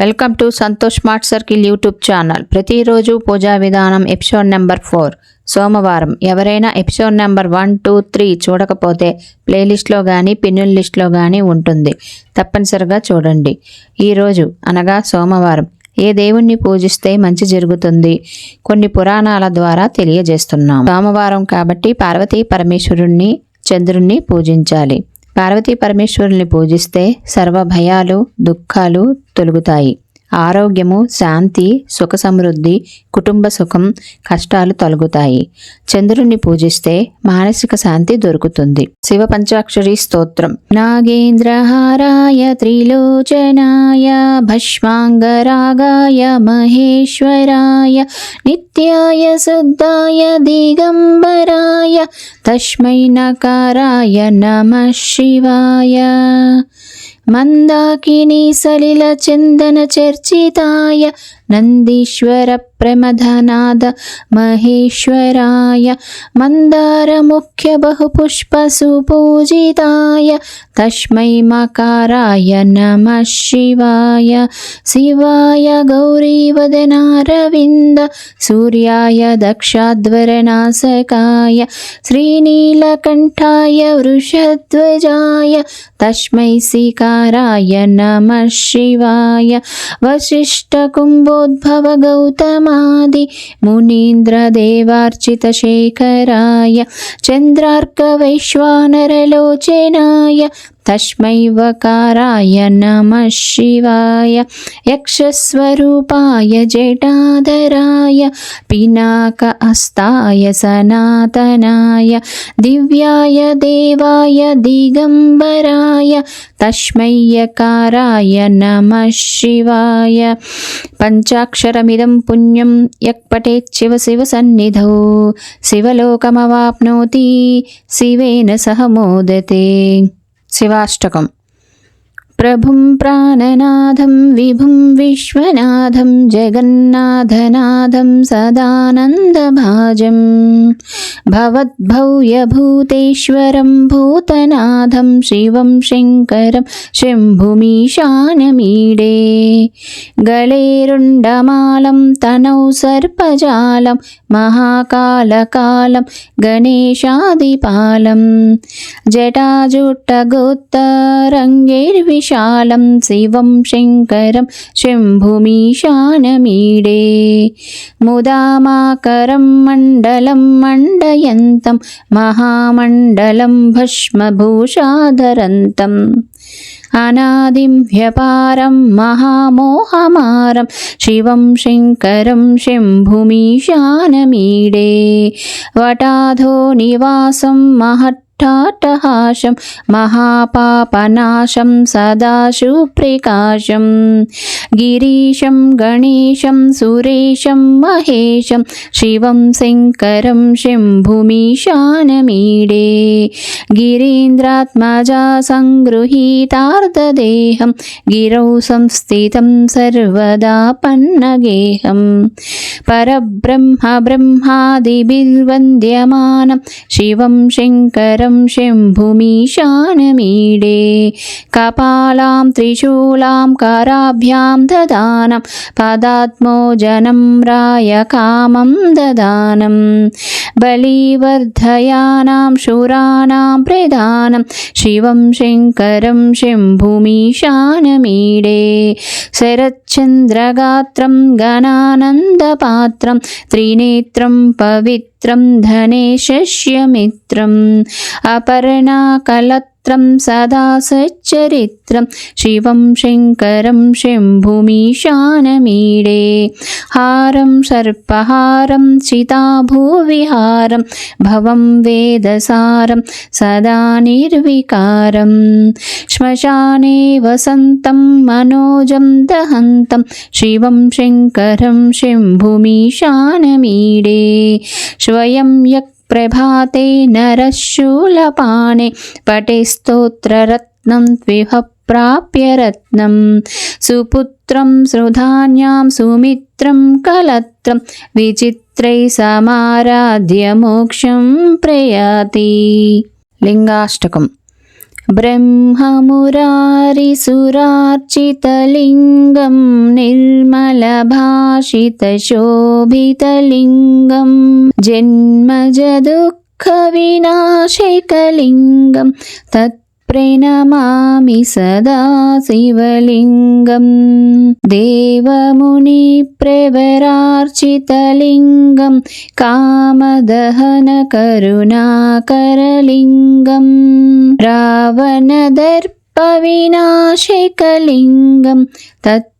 Welcome to Santosh smart circle YouTube channel. ప్రతిరోజు పూజా విధానం ఎపిసోడ్ నెంబర్ ఫోర్. సోమవారం ఎవరైనా episode number one two three చూడకపోతే ప్లేలిస్ట్లో కానీ పిన్నుల లిస్ట్లో కానీ ఉంటుంది. తప్పనిసరిగా చూడండి. ఈరోజు అనగా సోమవారం. ఏ దేవుణ్ణి పూజిస్తే మంచి జరుగుతుంది? కొన్ని పురాణాల ద్వారా తెలియజేస్తున్నాం సోమవారం కాబట్టి పార్వతీ పరమేశ్వరుణ్ణి చంద్రుణ్ణి పూజించాలి. పార్వతీ పరమేశ్వరుల్ని పూజిస్తే సర్వ భయాలు దుఃఖాలు తొలుగుతాయి. ఆరోగ్యము శాంతి సుఖ సమృద్ధి కుటుంబ సుఖం కష్టాలు తొలగుతాయి. చంద్రుణ్ణి పూజిస్తే మానసిక శాంతి దొరుకుతుంది. శివ పంచాక్షరి స్తోత్రం. నాగేంద్రహారాయ త్రిలోచనాయ భస్మాంగరాగాయ మహేశ్వరాయ నిత్యాయ శుద్ధాయ దిగంబరాయ తస్మై నకారాయ నమ శివాయ. మందాకిని సలిల చందన చర్చితాయ नन्दीश्वरप्रमधनाद महेश्वराय मन्दारमुख्यबहुपुष्पसुपूजिताय तस्मै मकाराय नमः शिवाय। शिवाय गौरीवदनारविन्द सूर्याय दक्षाध्वरनाशकाय श्रीनीलकण्ठाय वृषध्वजाय तस्मै सिकाराय नमः शिवाय। वसिष्ठकुम्भो శ్రీకారాయ నమ శివాయ వశిష్ఠకుంభోద్భవ గౌతమాది మునీంద్రదేవార్చితశేఖరాయ చంద్రార్కవైశ్వానరలోచనాయ తస్మై వకారాయ నమ శివాయ యక్షస్వరూపాయ జటాధరాయ పినాక హస్తాయ సనాతనాయ దివ్యాయ దేవాయ దిగంబరాయ తస్మయ్యకారాయ నమ శివాయ పంచాక్షరమిదం పుణ్యం యక్ పఠేత్ శివ శివ సన్నిధౌ శివలోకమవాప్నోతి శివేన సహ మోదతే శివాష్టకం ప్రభుం ప్రాణనాథం విభుం విశ్వనాథం జగన్నాథనాథం సదానందభాజం భవద్భవ్యభూతేశ్వరం భూతనాథం శివం శంకరం శంభుమీశానమీడే గళేరుండమాలం తనౌ సర్పజాలం మహాకాలకాలం గణేశాదిపాలం జటాజుట్టగోత్తరంగైర్విశాలం శివం శంకరం శంభుమీశానమీడే ముదామాకరం మండలం మండయంతం మహామండలం భస్మభూషాధరంతం అనాదిం హ్యపారం మహామోహమారం శివం శంకరం శంభుమీశానమీడే टहाशं महापापनाशं सदाशुप्रकाशं गिरीशं गणेशं सुरेशं महेशं शिवं शङ्करं शिम्भुमिशानमीडे। गिरीन्द्रात्मजा सङ्गृहीतार्धदेहं गिरौ संस्थितं सर्वदा पन्नगेहं। परब्रह्म ब्रह्मादिभिर्वन्द्यमानं शिवं शङ्करम् పరబ్రహ్మ శంభుమీశానమీడే కపాలాం త్రిశూలాం కరాభ్యాం దదానం పదాత్మోజనం రాయ కామం దదానం బలివర్ధయానాం శూరాణాం ప్రధానం శివం శంకరం శంభుమీశానమీడే శరచ్చంద్రగాత్రం గణానందపాత్రం త్రినేత్రం పవిత్ర ధనేశస్యమిత్రం ं सदा सच्चरित्रं। शिवं शङ्करं शिं हारं सर्पहारं चिताभूविहारं भवं वेदसारं सदा निर्विकारं। श्मशाने वसन्तं मनोजं दहन्तं। शिवं शङ्करं शिं स्वयं यक् ప్రభాతే నరశూలపాణే పటే స్తోత్రరత్నం ద్విహ ప్రాప్య రత్నం. సుపుత్రం సుధాన్యాం సుమిత్రం కలత్రం. విచిత్రై సమారాధ్య మోక్షం ప్రయాతి. లింగాష్టకం. ब्रह्ममुरारिसुरार्चितलिङ्गं निर्मलभाषितशोभितलिङ्गं जन्मजदुःखविनाशिकलिङ्गं ప్రణమామి సదా శివలింగం. దేవముని ప్రవరార్చితలింగం. కామదహన కరుణాకరలింగం. రావణదర్ప వినాశకలింగం. తత్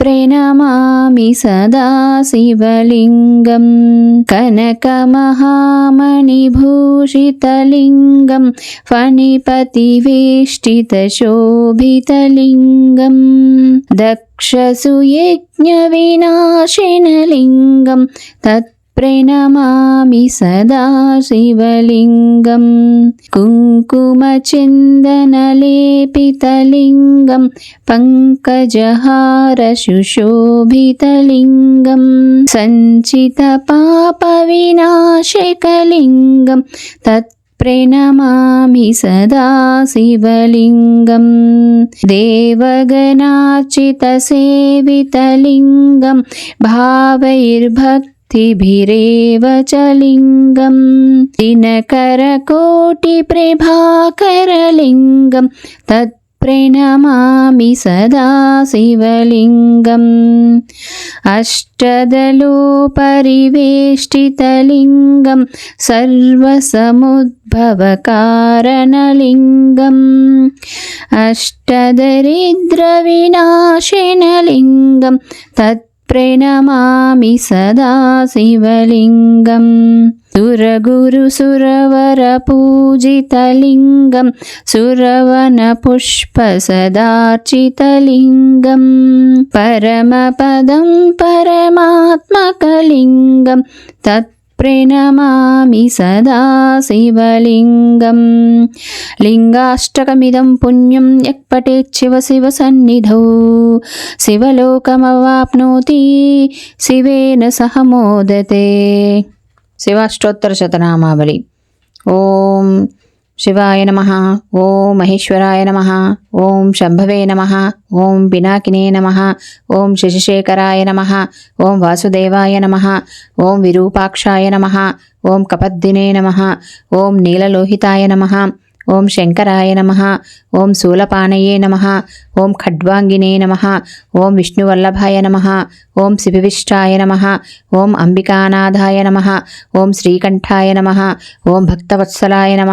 प्रणमामि सदा शिवलिङ्गं कनकमहामणिभूषितलिङ्गं फणिपतिवेष्टितशोभितलिङ्गं दक्षसुयज्ञविनाशिनलिङ्गं तत् प्रणमामि सदा शिवलिङ्गं कुङ्कुमचिन्दनलेपितलिङ्गं पङ्कजहारशुशोभितलिङ्गं तत् प्रणमामि सदा शिवलिङ्गं देवगणार्चितसेवितलिङ्गं भावैर्भक् भक्तिभिरेव च लिङ्गं दिनकरकोटिप्रभाकरलिङ्गं। तत्प्रणमामि सदा शिवलिङ्गम्। अष्टदलोपरिवेष्टितलिङ्गं। सर्वसमुद्भवकारणलिङ्गम्। अष्टदरिद्रविनाशिनलिङ्गं। तत् प्रणमामि सदा शिवलिङ्गं सुरगुरुसुरवरपूजितलिङ्गं सुरवनपुष्पसदार्चितलिङ्गं परमपदं परमात्मकलिङ्गं तत् प्रणमामि सदा शिवलिङ्गं लिङ्गाष्टकमिदं पुण्यं यः पठेत् शिवसन्निधौ शिवलोकमवाप्नोति शिवेन सह मोदते शिवाष्टोत्तरशतनामावली ॐ శివాయ నమ. ఓం మహేశ్వరాయ నమ. ఓం శంభవే నమ. ఓం పినాకినే నమ. ఓం శశిశేఖరాయ నమ. ఓం వాసుదేవాయ నమ. ఓం విరూపాక్షాయ నమ. ఓం కపద్దినే నమ. ఓం నీలలోహితాయ నమ. ఓం శంకరాయ నమ ఓం శూలపానయే నమ ఓం ఖడ్వాంగినే నమ ఓం విష్ణువల్లభాయ నమ ఓం శివవిష్టాయ నమ ఓం అంబికానాథాయ నమ ఓం శ్రీకంఠాయ నమ ఓం భక్తవత్సలాయ నమ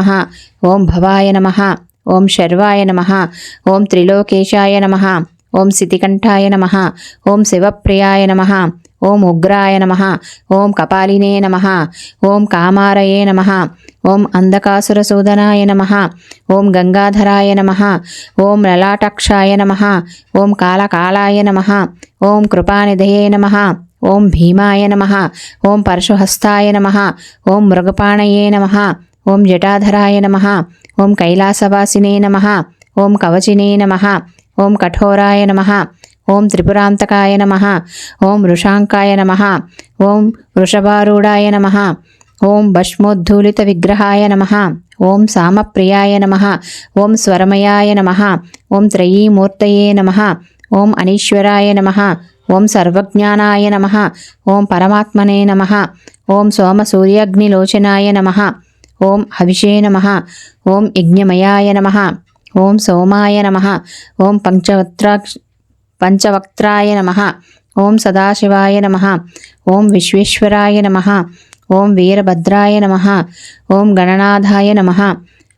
ఓం భవాయ నమ ఓం శర్వాయ నమ ఓం త్రిలోకేశాయ నమ ఓం సితికంఠాయ నమ ఓం శివప్రియాయ నమ ఓం ఉగ్రాయ నమ ఓం కపాలినే నమ ఓం కామారయే నమ ఓం అంధకాసురసూదనాయ నమ ఓం గంగాధరాయ నమ ఓం లలాటక్షాయ నమ ఓం కాలకాలాయ నమ ఓం కృపానిధయే నమ ఓం భీమాయ నమ ఓం పరశుహస్తాయ నమ ఓం మృగపాణయే నమ ఓం జటాధరాయ నమ ఓం కైలాసవాసినే నమ ఓం కవచినే నమ ఓం కఠోరాయ నమ ఓం త్రిపురాంతకాయ నమ ఓం వృషాంకాయ నమ ఓం వృషభారూఢాయ నమ ఓం భస్మోద్ధూలిత విగ్రహాయ నమ ఓం సామప్రియాయ నమ ఓం స్వరమయాయ నమ ఓం త్రయీమూర్తయే నమ ఓం అనీశ్వరాయ నమ ఓం సర్వజ్ఞానాయ నమ ఓం పరమాత్మనే నమ ఓం సోమసూర్యాగ్నిలోచనాయ నమ ఓం హవిషే నమ ఓం యజ్ఞమయాయ నమ ఓం సోమాయ నమ ఓం పంచవత్రాక్ష పంచవక్త్రాయ నమ ఓం సదాశివాయ నమ ఓం విశ్వేశ్వరాయ నమ ఓం వీరభద్రాయ నమ ఓం గణనాథాయ నమ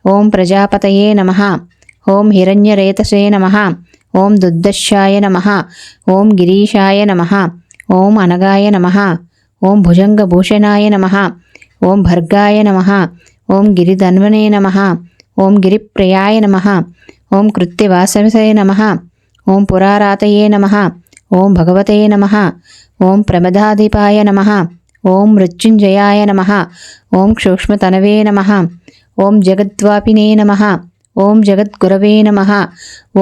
ఓం ప్రజాపతయే నమ ఓం హిరణ్యరేతసే నమ ఓం దుర్దశాయ నమ ఓం గిరీశాయ నమ ఓం అనగాయ నమ ఓం భుజంగభూషణాయ నమ ఓం భర్గాయ నమ ఓం గిరిధన్వనే నమ ఓం గిరిప్రియాయ నమ ఓం కృత్తివాసవసే నమ ఓం పురారాతయే నమ ఓం భగవతే నమ ఓం ప్రమదాధిపాయ నమ ఓం మృత్యుంజయాయ నమ ఓం సూక్ష్మతనవే నమ ఓం జగద్వాపినే నమ ఓం జగద్గురవే నమ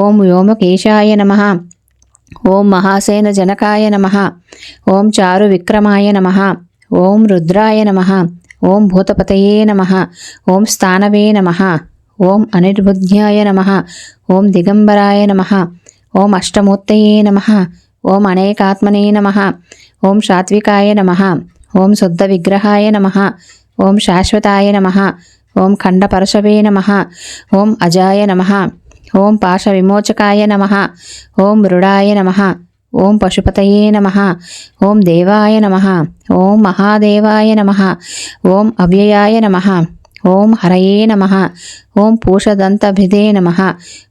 ఓం వ్యోమకేశాయ నమ ఓం మహాసేన జనకాయ నమ ఓం చారు విక్రమాయ నమ ఓం రుద్రాయ నమ ఓం భూతపతయే నమ ఓం స్థానవే నమ ఓం అనిర్బుద్ధ్యాయ నమ ఓం దిగంబరాయ నమ ఓం అష్టమూర్తయే నమ ఓం అనేకాత్మనే నమ ఓం సాత్వికాయ నమ ఓం శుద్ధ విగ్రహాయ నమ ఓం శాశ్వతాయ నమ ఓం ఖండపరశవే నమ ఓం అజాయ నమ ఓం పాశ విమోచకాయ నమ ఓం మృడాయ నమ ఓం పశుపతయే నమ ఓం దేవాయ నమ ఓం మహాదేవాయ నమ ఓం అవ్యయాయ నమ ఓం హరయే నమ ఓం పూషదంతభిదే నమ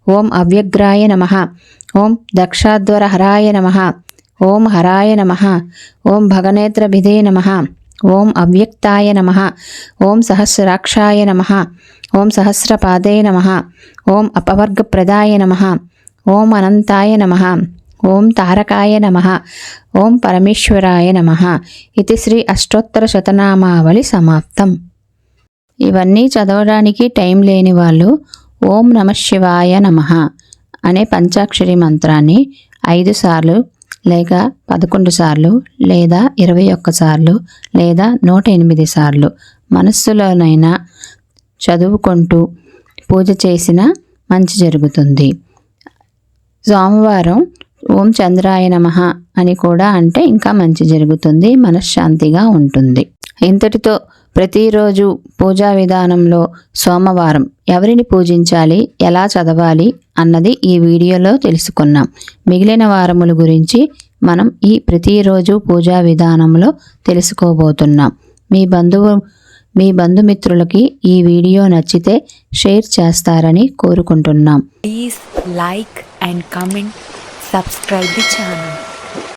ఓం అవ్యగ్రాయ నమ ఓం దక్షాధ్వరహరాయ నమ ఓం హరాయ నమ. ఓం భగనేత్రభిధే నమ. ఓం అవ్యక్తాయ నమ. ఓం సహస్రాక్షాయ నమ. ఓం సహస్రపాదే నమ. ఓం అపవర్గప్రదాయ నమ. ఓం అనంతాయ నమ. ఓం తారకాయ నమ. ఓం పరమేశ్వరాయ నమ. ఇది శ్రీ అష్టోత్తర శతనామావళి సమాప్తం. ఇవన్నీ చదవడానికి టైం లేని వాళ్ళు ఓం నమ శివాయ నమ అనే పంచాక్షరి మంత్రాన్ని ఐదు సార్లు లేక పదకొండు సార్లు లేదా ఇరవై ఒక్క సార్లు లేదా నూట ఎనిమిది సార్లు మనస్సులోనైనా చదువుకుంటూ పూజ చేసిన మంచి జరుగుతుంది. సోమవారం ఓం చంద్రాయ నమ అని కూడా అంటే ఇంకా మంచి జరుగుతుంది మనశ్శాంతిగా ఉంటుంది. ఇంతటితో ప్రతిరోజు పూజా విధానంలో సోమవారం ఎవరిని పూజించాలి ఎలా చదవాలి అన్నది ఈ వీడియోలో తెలుసుకున్నాం. మిగిలిన వారముల గురించి మనం ఈ ప్రతిరోజు పూజా విధానంలో తెలుసుకోబోతున్నాం. మీ బంధువు మీ బంధుమిత్రులకి ఈ వీడియో నచ్చితే షేర్ చేస్తారని కోరుకుంటున్నాం. Please like and comment subscribe the channel